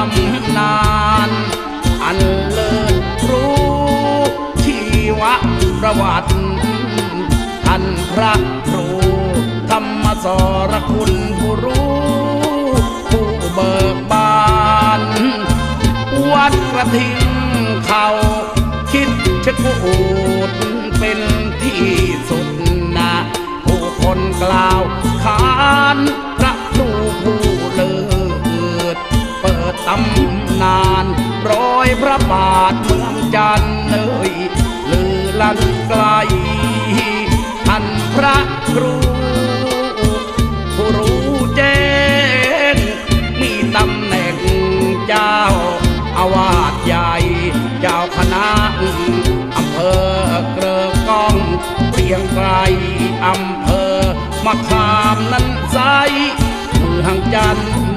ตำนาน อันเลิศรู้ชีวประวัติท่านพระครูธรรมสรคุณผู้รู้ผู้เบิกบาน วัดกระทิงเขาคิดเชะกูดเป็นที่สุดนะผู้คนกล่าวขาน มะขามนั้นใสเมือหังจันทร์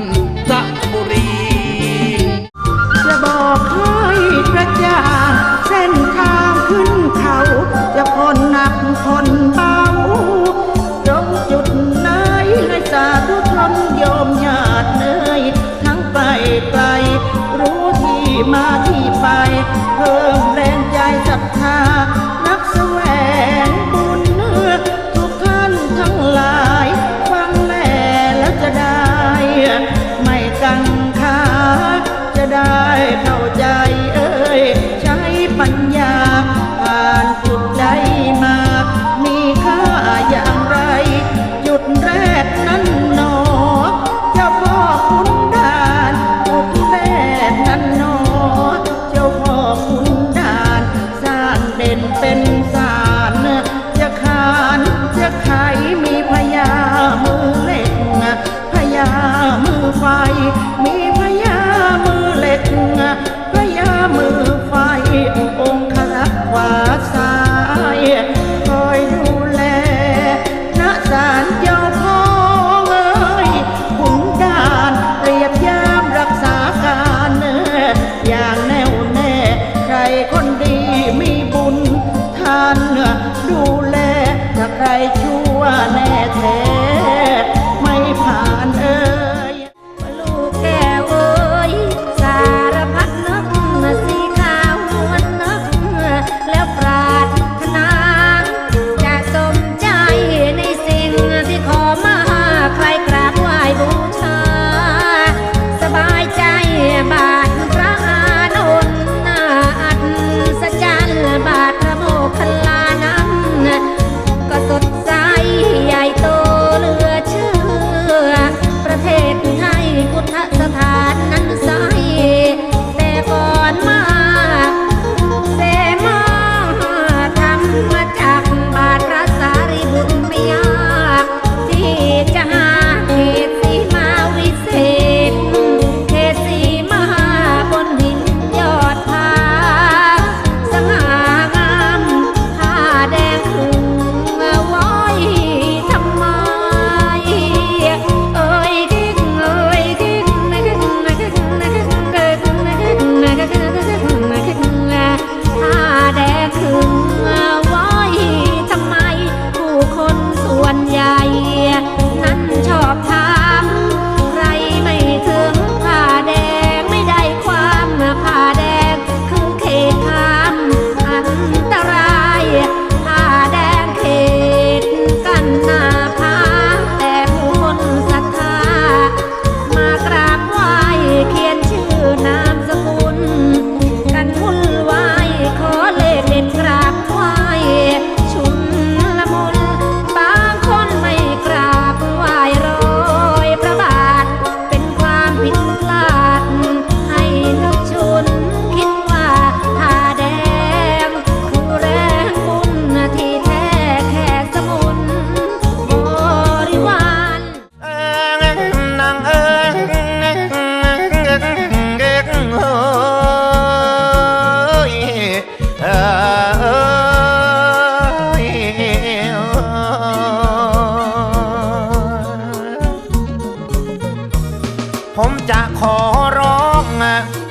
ผมจะขอร้อง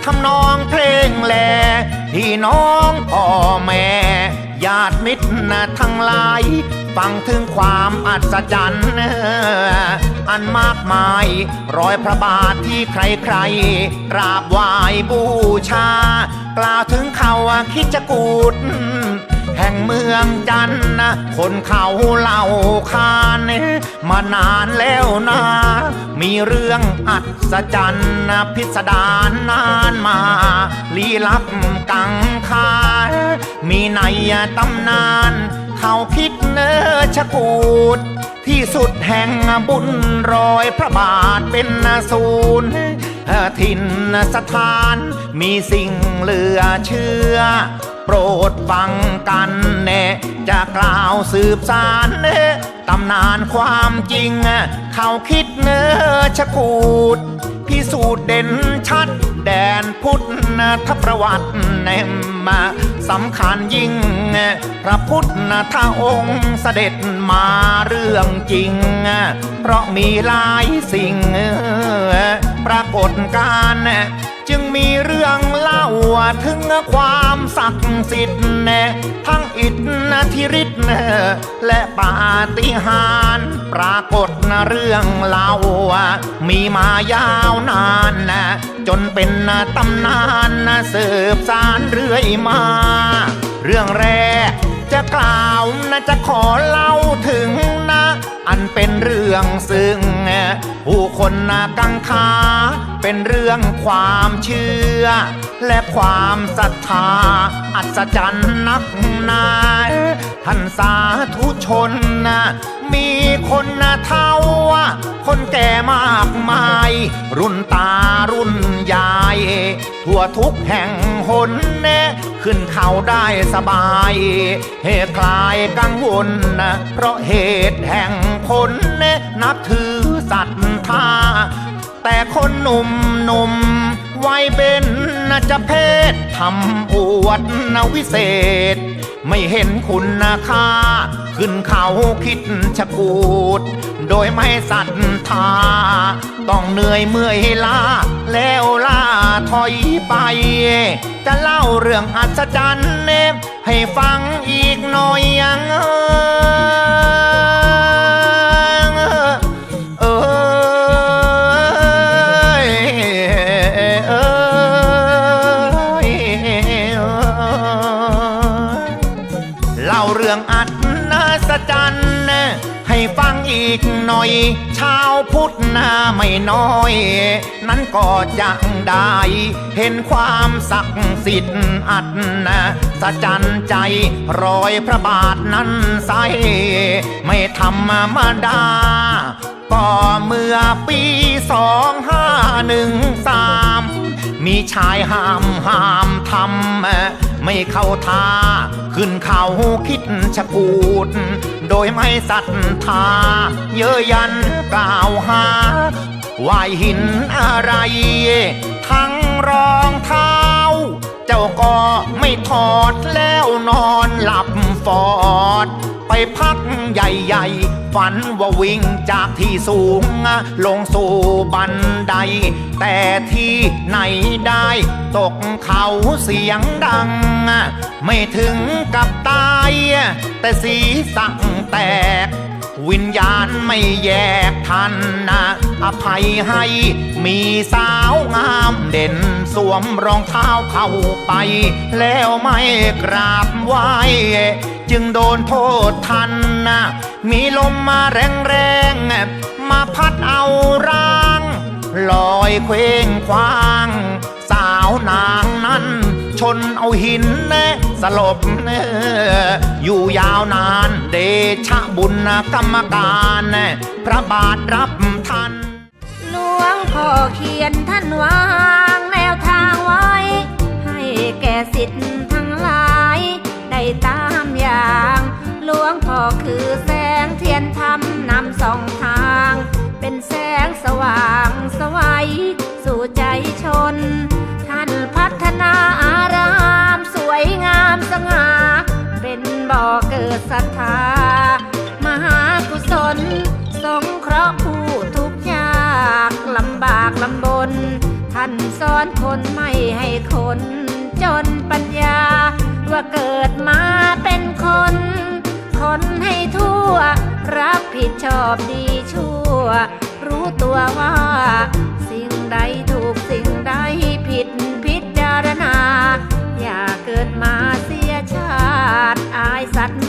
ทำนองเพลงแลพี่น้องพ่อแม่ญาติมิตรทั้งหลาย ฟังถึงความอัศจรรย์อันมากมายรอยพระบาทที่ใครใครกราบไหว้บูชา กล่าวถึงเขาคิดจะกูด แห่งเมืองจันทน์นะคนเขาเล่าขานมานานแล้วนะ มีเรื่องอัศจรรย์นะพิสดารนานมา ลี้ลับกังคา มีในตำนาน เขาคิดเนอชะกูด ที่สุดแห่งบุญรอยพระบาทเป็นศูนย์ถิ่นสถานมีสิ่งเหลือเชื่อ ปรดฟังกันแน่จะกล่าวสืบสารเน่ตำนานความจริง เขาคิดเนื้อชะกูด พิสูจน์เด่นชัด แดนพุทธประวัติแนมมาสำคัญยิ่ง พระพุทธองค์เสด็จมาเรื่องจริง เพราะมีหลายสิ่ง ปรากฏการณ์ จึงมีเรื่องเล่าถึงความศักดิ์สิทธิ์ทั้งอิทธิฤทธิ์และปาฏิหาริย์ปรากฏเรื่องเล่ามีมายาวนานนะจนเป็นตำนานนะสืบสารเรื่อยมา เรื่องแรกจะกล่าวนะจะขอเล่าถึงนะ อันเป็นเรื่องซึ่ง ผู้คนนะกังขา เป็นเรื่องความเชื่อ และความศรัทธา อัศจรรย์นักหนาท่านสาธุชนนะมีคนนะเท่า คนแก่มากมาย รุ่นตารุ่นยาย ทั่วทุกแห่งหนเนขึ้นเขาได้สบาย เหตุคลายกังวลนะเพราะเหตุแห่งคนเนนับถือศรัทธา หนุ่มหนุ่มวัยเบนนะจะเพศทำอวดนะวิเศษ ไม่เห็นคุณค่า ขึ้นเขาคิดชะกูด โดยไม่ศรัทธา ต้องเหนื่อยเมื่อยล้า แล้วล่าถอยไป จะเล่าเรื่องอัศจรรย์เนมให้ฟังอีกหน่อยยังเอ อีกหน่อย ชาวพุทธนาไม่น้อย นั้นก็จะได้ เห็นความศักดิ์สิทธิ์อัดนะสะจันใจรอยพระบาทนั้นใส ไม่ธรรมดา ก็เมื่อปีสองห้าหนึ่งสาม มีชายห้ามห้ามทำไม่เข้าท่า ขึ้นเขาคิดชะกูด โดยไม่ศรัทธา เยอะยันกล่าวหาว่าหินอะไร ทั้งรองเท้า เจ้าก็ไม่ถอดแล้วนอนหลับฟอด พักใหญ่ๆ ฝันว่าวิ่งจากที่สูง ลงสู่บันได แต่ที่ไหนได้ ตกเขาเสียงดัง ไม่ถึงกับตาย แต่สีสั่งแตก วิญญาณไม่แยกทันนะอภัยให้มีสาวงามเด่นสวมรองเท้าเข้าไป แล้วไม่กราบไหว้ จึงโดนโทษทันนะมีลมมาแรงๆ มาพัดเอาร่าง ลอยเคว้งคว้าง สาวนางนั้น ชนเอาหินแนสลบเนอยู่ยาวนานเดชะบุญกรรมการพระบาทรับทันหลวงพ่อเขียนท่านวางแนวทางไว้ ให้แก่สิทธิ์ท่ายได้ ตามอย่างหลวงพ่อคือแสงเทียนธรรมนำสองทาง เป็นแสงสว่างสวัยสู่ใจชน ท่านพัฒนาอารามสวยงามสง่าเป็นบ่อเกิดศรัทธามหากุศล สงเคราะห์ผู้ทุกข์ยากลำบากลำบน ท่านสอนคนไม่ให้คนจนปัญญา ว่าเกิดมาเป็นคน คนให้ทั่ว รับผิดชอบดีชั่ว รู้ตัวว่า สิ่งใดถูกสิ่งใดผิดพิจารณา อย่าเกิดมาเสียชาติ อายสัตว์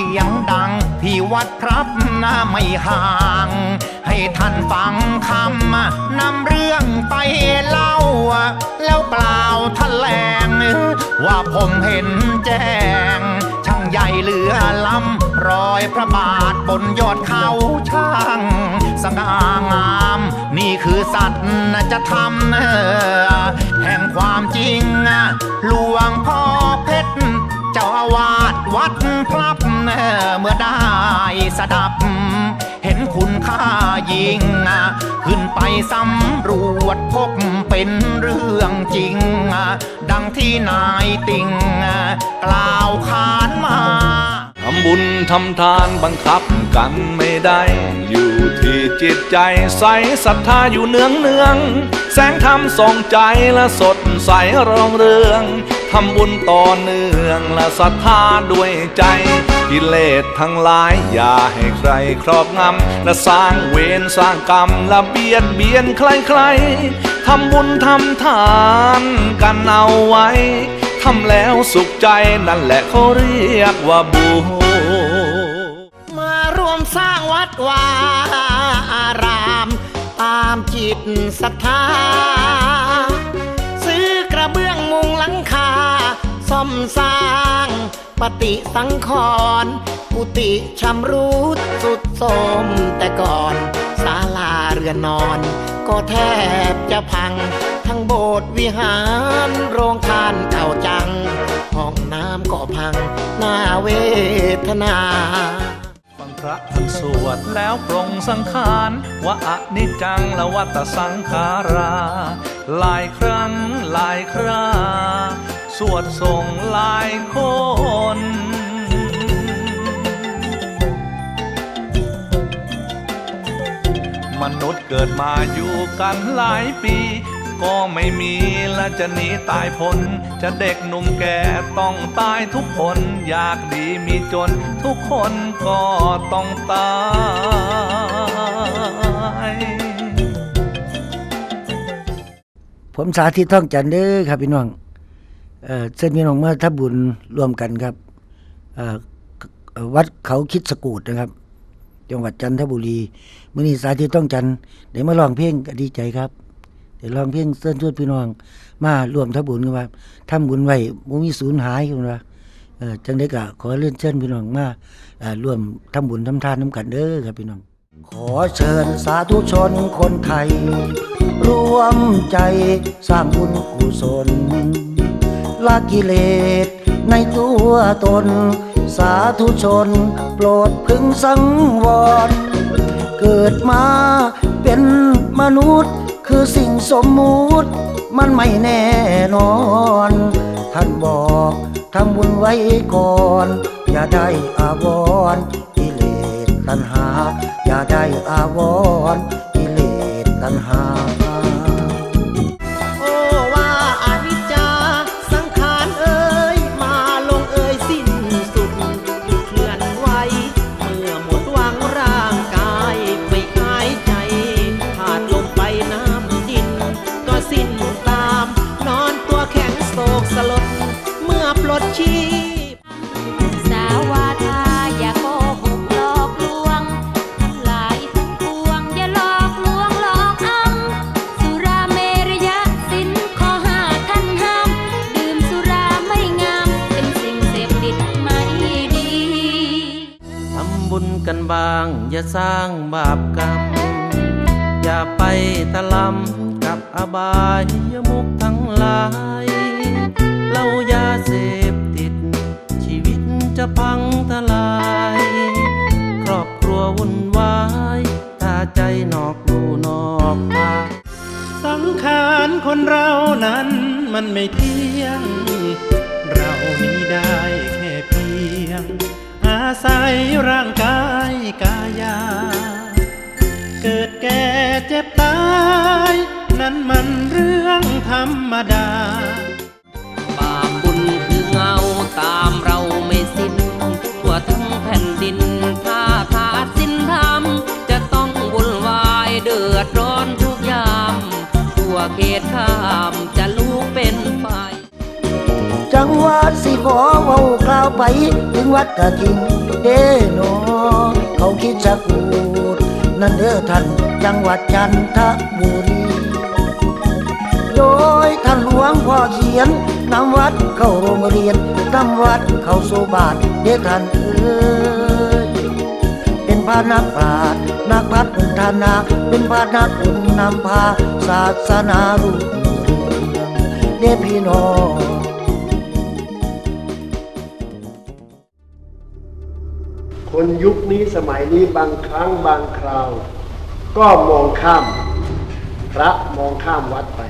สียงดัง ที่วัดพรับนาไม่ห่าง ให้ท่านฟังคำนำเรื่องไปเล่า แล้วกล่าวแถลง ว่าผมเห็นแจ้ง ช่างใหญ่เหลือล้ำรอยพระบาทบนยอดเขาช่างสง่างาม นี่คือสัตว์จะทำแห่งความจริงหลวงพ่อเพชร เจ้าอาวาสวัดพลับ เมื่อได้สดับ เห็นคุณค่ายิ่ง ขึ้นไปสำรวจพบเป็นเรื่องจริง ดังที่นายติ่งกล่าวขานมาทำบุญทำทานบังคับกันไม่ได้ อยู่ที่จิตใจใสศรัทธาอยู่เนืองเนือง แสงธรรมส่องใจและสดใสรองเรือง ทำบุญต่อเนื่องและศรัทธาด้วยใจ กิเลสทั้งหลายอย่าให้ใครครอบงำ และสร้างเวรสร้างกรรมและเบียดเบียนใครๆทำบุญทำทานกันเอาไว้ ทำแล้วสุขใจนั่นแหละเขาเรียกว่าบุญมารวมสร้างวัดวาอารามตามจิตศรัทธา ซื้อกระเบื้องมุงหลังค อมสร้าง ปฏิสังขรณ์กุฏิชำรุดสุดโทรมแต่ก่อนศาลาเรือนนอน ก็แทบจะพัง ทั้งโบสถ์วิหาร โรงทานเก่าจัง ห้องน้ำก็พังน่าเวทนาฟังพระท่านสวดแล้วปรงสังขารว่าอนิจจังและวัตสังขารา หลายครั้งหลายครา สวดส่งหลายคนมนุษย์เกิดมาอยู่กันหลายปี ก็ไม่มีและจะหนีตายพ้น จะเด็กหนุ่มแก่ต้องตายทุกคน อยากดีมีจน ทุกคนก็ต้องตายผมสาธิตท่องจันเด้อครับพี่น้อง เส้นพี่น้องเมื่อทับบุญรวมกันครับวัดเขาคิดสกูดนะครับ จังหวัดจันทบุรีมื้อนี้สาธิตท่องจันทร์ได้มาร้องเพลงก็ดีใจครับได้ร้องเพลงเส้นชวนพี่น้อง มารวมทับบุญกันว่าทำบุญไว้บ่มีสูญหายกันว่าจังได้ก็ขอเลื่อนเชิญพี่น้องมาร่วมทำบุญทำทานน้ำกันเด้อครับพี่น้อง ขอเชิญสาธุชนคนไทยรวมใจสร้างบุญกุศล ละกิเลส ในตัวตน สาธุชน โปรดพึงสังวร เกิดมาเป็นมนุษย์คือสิ่งสมมุติ มันไม่แน่นอน ท่านบอกทำบุญไว้ก่อน อย่าได้อาวรกิเลสตัณหา อย่าได้อาวรกิเลสตัณหา กันบ้าง อย่าสร้างบาปกรรม อย่าไปตะลำกับอบายยมุกทั้งหลายเหล้ายาเสพติด ชีวิตจะพังทลาย ครอบครัววุ่นวาย ถ้าใจนอกลูนอกทาสังขารคนเรานั้นมันไม่เที่ยง เรามีได้แค่เพียง อาศัยร่างกาย กายา เกิดแก่เจ็บตาย นั้นมันเรื่องธรรมดา บาปบุญคือเงาตามเราไม่สิ้นทั่วทั้งแผ่นดิน ถ้าขาดสิ้นธรรม จะต้องวุ่นวายเดือดร้อนทุกยามทั่วเขตข้ามจะลุกเป็นไฟจังหวัดสิขอเว้ากล่าวไป ถึงวัดกะทิงเด้หนอเขา คิดสกูด นั่นเด้อท่านจังหวัดจันทบุรี โดยท่านหลวงพ่อเขียนนำวัดเข้าโรงเรียนนำวัดเข้าสู่บาทเด้อท่านเอ้ยเป็นพระนักปราชญ์นักพัฒนาเป็นพระนักบุญนำพาศาสนารุ่งเรืองเด้อพี่น้อง คนยุคนี้สมัยนี้บางครั้งบางคราว ก็มองข้ามพระมองข้ามวัดไป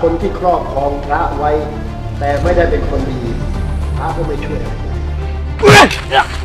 คนที่ครอบครองพระไว้ แต่ไม่ได้เป็นคนดี พระก็ไม่ช่วย Yeah.